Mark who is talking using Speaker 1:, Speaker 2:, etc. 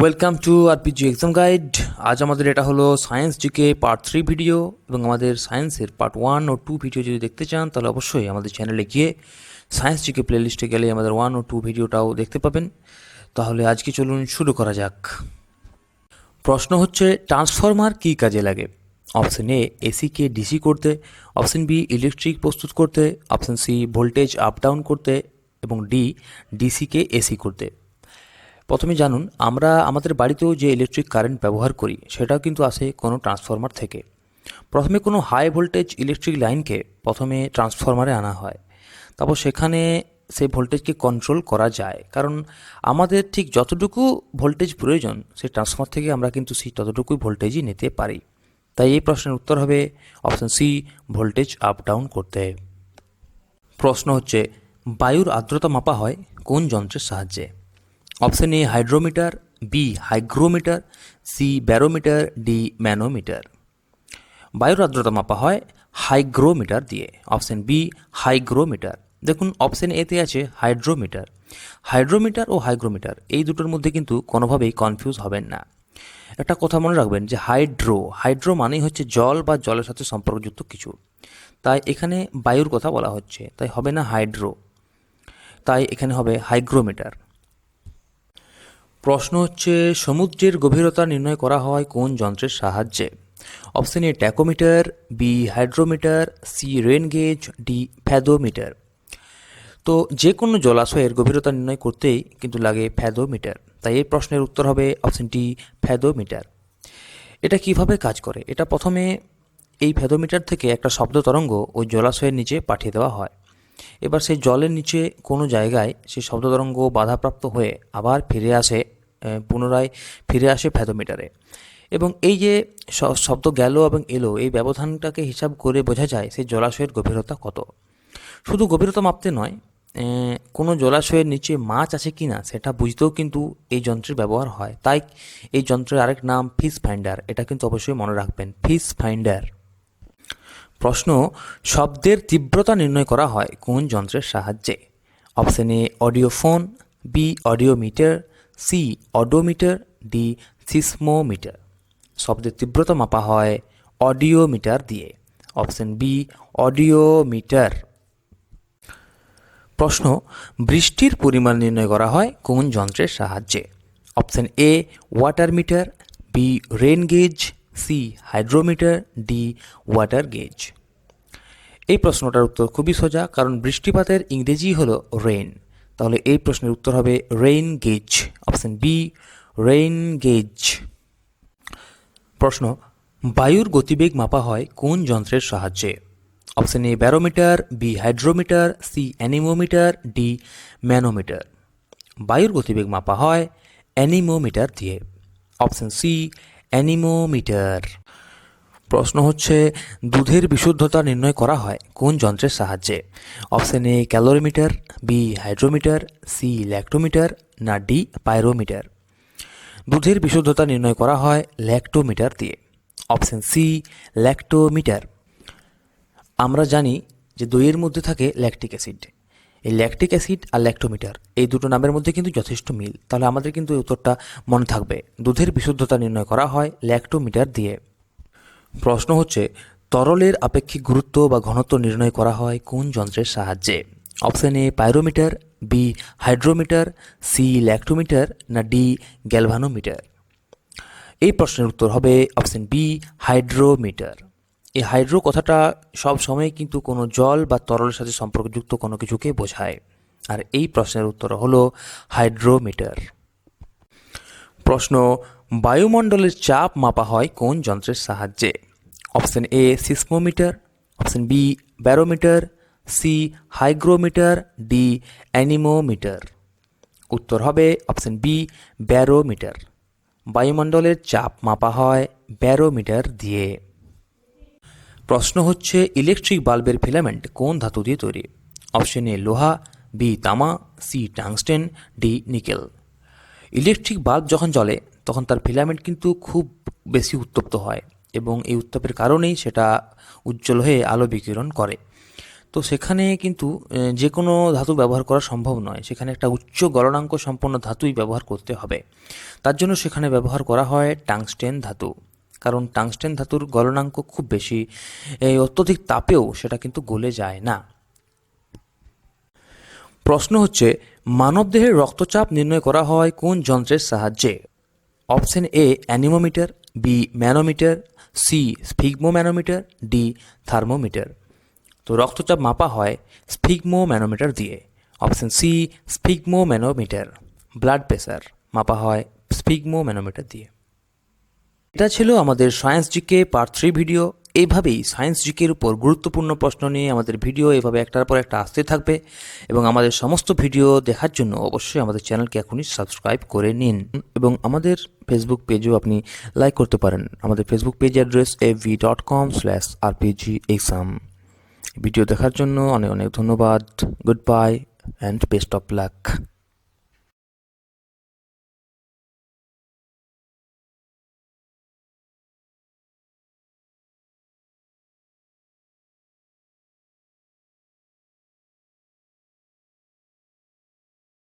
Speaker 1: Welcome to RPG exam guide আজ আমাদের এটা হলো science GK part three video এবং আমাদের সায়েন্সের পার্ট ওয়ান ও টু ভিডিও যদি দেখতে চান, তাহলে অবশ্যই আমাদের চ্যানেলে গিয়ে সায়েন্স জিকে প্লেলিস্টে গেলে আমাদের ওয়ান ও টু ভিডিওটাও দেখতে পাবেন। তাহলে আজকে চলুন শুরু করা যাক। প্রশ্ন হচ্ছে ট্রান্সফরমার কী কাজে লাগে? অপশন এ এসিকে ডিসি করতে। অপশন বি ইলেকট্রিক প্রস্তুত করতে। Option C voltage up down করতে। এবং ডি ডিসিকে এসি করতে। প্রথমে জানুন, আমরা আমাদের বাড়িতেও যে ইলেকট্রিক কারেন্ট ব্যবহার করি, সেটাও কিন্তু আসে কোনো ট্রান্সফরমার থেকে। প্রথমে কোনো হাই ভোল্টেজ ইলেকট্রিক লাইনকে প্রথমে ট্রান্সফরমারে আনা হয়। তারপর সেখানে সেই ভোল্টেজকে কন্ট্রোল করা যায়। কারণ আমাদের ঠিক যতটুকু ভোল্টেজ প্রয়োজন, সেই ট্রান্সফরমার থেকে আমরা কিন্তু সেই ততটুকুই ভোল্টেজই নিতে পারি। তাই এই প্রশ্নের উত্তর হবে option C voltage up down করতে। প্রশ্ন হচ্ছে, বায়ুর আর্দ্রতা মাপা হয় কোন যন্ত্রের সাহায্যে? Option A hydrometer B hygrometer C barometer D manometer বায়ুর আর্দ্রতা মাপা হয় হাইগ্রোমিটার দিয়ে। অপশন বি হাইগ্রোমিটার দেখুন অপশন এতে আছে হাইড্রোমিটার হাইড্রোমিটার ও হাইগ্রোমিটার এই দুটোর মধ্যে কিন্তু কোনোভাবেই কনফিউজ হবেন না। একটা কথা মনে রাখবেন যে হাইড্রো হাইড্রো মানেই হচ্ছে জল বা জলের সাথে সম্পর্কযুক্ত কিছু। তাই এখানে বায়ুর কথা বলা হচ্ছে, তাই হবে না হাইড্রো তাই এখানে হবে হাইগ্রোমিটার প্রশ্ন হচ্ছে, সমুদ্রের গভীরতা নির্ণয় করা হয় কোন যন্ত্রের সাহায্যে? Option A tachometer B hydrometer C rain gauge D fathometer. তো যে কোনো জলাশয়ের গভীরতা নির্ণয় করতেই কিন্তু লাগে ফ্যাদোমিটার। তাই এই প্রশ্নের উত্তর হবে অপশন ডি ফ্যাদোমিটার। এটা কীভাবে কাজ করে? এটা প্রথমে এই ফ্যাদোমিটার থেকে একটা শব্দ তরঙ্গ ওই জলাশয়ের নিচে পাঠিয়ে দেওয়া হয়। এবার সেই জলের নিচে কোনো জায়গায় সেই শব্দ তরঙ্গ বাধাপ্রাপ্ত হয়ে আবার ফিরে আসে পুনরায় ফিরে আসে ফ্যাদোমিটারে এবং এই যে শব্দ গেল এবং এলো, এই ব্যবধানটাকে হিসাব করে বোঝা যায় সেই জলাশয়ের গভীরতা কত। শুধু গভীরতা মাপতে নয় কোনো জলাশয়ের নিচে মাছ আছে কি না সেটা বুঝতেও কিন্তু এই যন্ত্রের ব্যবহার হয়। তাই এই যন্ত্রের আরেক নাম ফিশ ফাইন্ডার, এটা কিন্তু অবশ্যই মনে রাখবেন ফিশ ফাইন্ডার। প্রশ্ন, শব্দের তীব্রতা নির্ণয় করা হয় কোন যন্ত্রের সাহায্যে? Option A, audio phone, B, audio meter C odometer D seismometer শব্দের তীব্রতা মাপা হয় অডিওমিটার দিয়ে। Option B audiometer. প্রশ্ন, বৃষ্টির পরিমাণ নির্ণয় করা হয় কোন যন্ত্রের সাহায্যে? Option A water meter B rain gauge C hydrometer D water gauge এই প্রশ্নটার উত্তর খুবই সোজা, কারণ বৃষ্টিপাতের ইংরেজি হলো রেইন তাহলে এই প্রশ্নের উত্তর হবে rain gauge, option B, rain gauge. প্রশ্ন, বায়ুর গতিবেগ মাপা হয় কোন যন্ত্রের সাহায্যে? Option A, barometer, B, hydrometer, C, anemometer, D, manometer. বায়ুর গতিবেগ মাপা হয় অ্যানিমোমিটার দিয়ে। Option C, anemometer. প্রশ্ন হচ্ছে, দুধের বিশুদ্ধতা নির্ণয় করা হয় কোন যন্ত্রের সাহায্যে? Option A, calorimeter, B, hydrometer, C, lactometer, না ডি, পাইরোমিটার। দুধের বিশুদ্ধতা নির্ণয় করা হয় ল্যাক্টোমিটার দিয়ে। Option C, lactometer. আমরা জানি যে দইয়ের মধ্যে থাকে ল্যাকটিক অ্যাসিড। এই ল্যাকটিক অ্যাসিড আর ল্যাক্টোমিটার, এই দুটো নামের মধ্যে কিন্তু যথেষ্ট মিল। তাহলে আমাদের কিন্তু এই উত্তরটা মনে থাকবে। দুধের বিশুদ্ধতা নির্ণয় করা হয় ল্যাক্টোমিটার দিয়ে। প্রশ্ন হচ্ছে, তরলের আপেক্ষিক গুরুত্ব বা ঘনত্ব নির্ণয় করা হয় কোন যন্ত্রের সাহায্যে? Option A, pyrometer, B, hydrometer, C, lactometer, না ডি, গ্যালভানোমিটার? এই প্রশ্নের উত্তর হবে অপশন বি, হাইড্রোমিটার। এই হাইড্রো কথাটা সব সময় কিন্তু কোনো জল বা তরলের সাথে সম্পর্কযুক্ত কোনো কিছুকে বোঝায়। আর এই প্রশ্নের উত্তর হলো হাইড্রোমিটার। প্রশ্ন, বায়ুমণ্ডলের চাপ মাপা হয় কোন যন্ত্রের সাহায্যে? Option A seismometer. Option B barometer. C hygrometer. D anemometer. উত্তর হবে অপশন বি ব্যারোমিটার। বায়ুমণ্ডলের চাপ মাপা হয় ব্যারোমিটার দিয়ে। প্রশ্ন হচ্ছে, ইলেকট্রিক বাল্বের ফিলামেন্ট কোন ধাতু দিয়ে তৈরি? অপশন এ লোহা। বি তামা। C tungsten. D nickel. Electric bulb যখন জ্বলে, তখন তার ফিলামেন্ট কিন্তু খুব বেশি উত্তপ্ত হয় এবং এই উত্তাপের কারণেই সেটা উজ্জ্বল হয়ে আলো বিকিরণ করে। তো সেখানে কিন্তু যে কোনো ধাতু ব্যবহার করা সম্ভব নয়। সেখানে একটা উচ্চ গলনাঙ্ক সম্পন্ন ধাতুই ব্যবহার করতে হবে। তার জন্য সেখানে ব্যবহার করা হয় টাংস্টেন ধাতু। কারণ টাংস্টেন ধাতুর গলনাঙ্ক খুব বেশি এই অত্যধিক তাপেও সেটা কিন্তু গলে যায় না। প্রশ্ন হচ্ছে, মানবদেহের রক্তচাপ নির্ণয় করা হয় কোন যন্ত্রের সাহায্যে? Option A, anemometer, B, manometer, C, sphygmomanometer, D, thermometer. তো রক্তচাপ মাপা হয় স্ফিগমো ম্যানোমিটার দিয়ে। Option C sphygmomanometer blood pressure মাপা হয় স্ফিগমো ম্যানোমিটার দিয়ে। এটা ছিল আমাদের science GK part three video. এইভাবেই সায়েন্স জিকের উপর গুরুত্বপূর্ণ প্রশ্ন নিয়ে আমাদের ভিডিও এভাবে একটার পর একটা আসতে থাকবে এবং আমাদের সমস্ত ভিডিও দেখার জন্য অবশ্যই আমাদের চ্যানেলকে এখনই সাবস্ক্রাইব করে নিন এবং আমাদের ফেসবুক পেজও আপনি লাইক করতে পারেন। আমাদের Facebook page address A V dot com slash RPG exam video দেখার জন্য অনেক অনেক ধন্যবাদ। Good bye and best of luck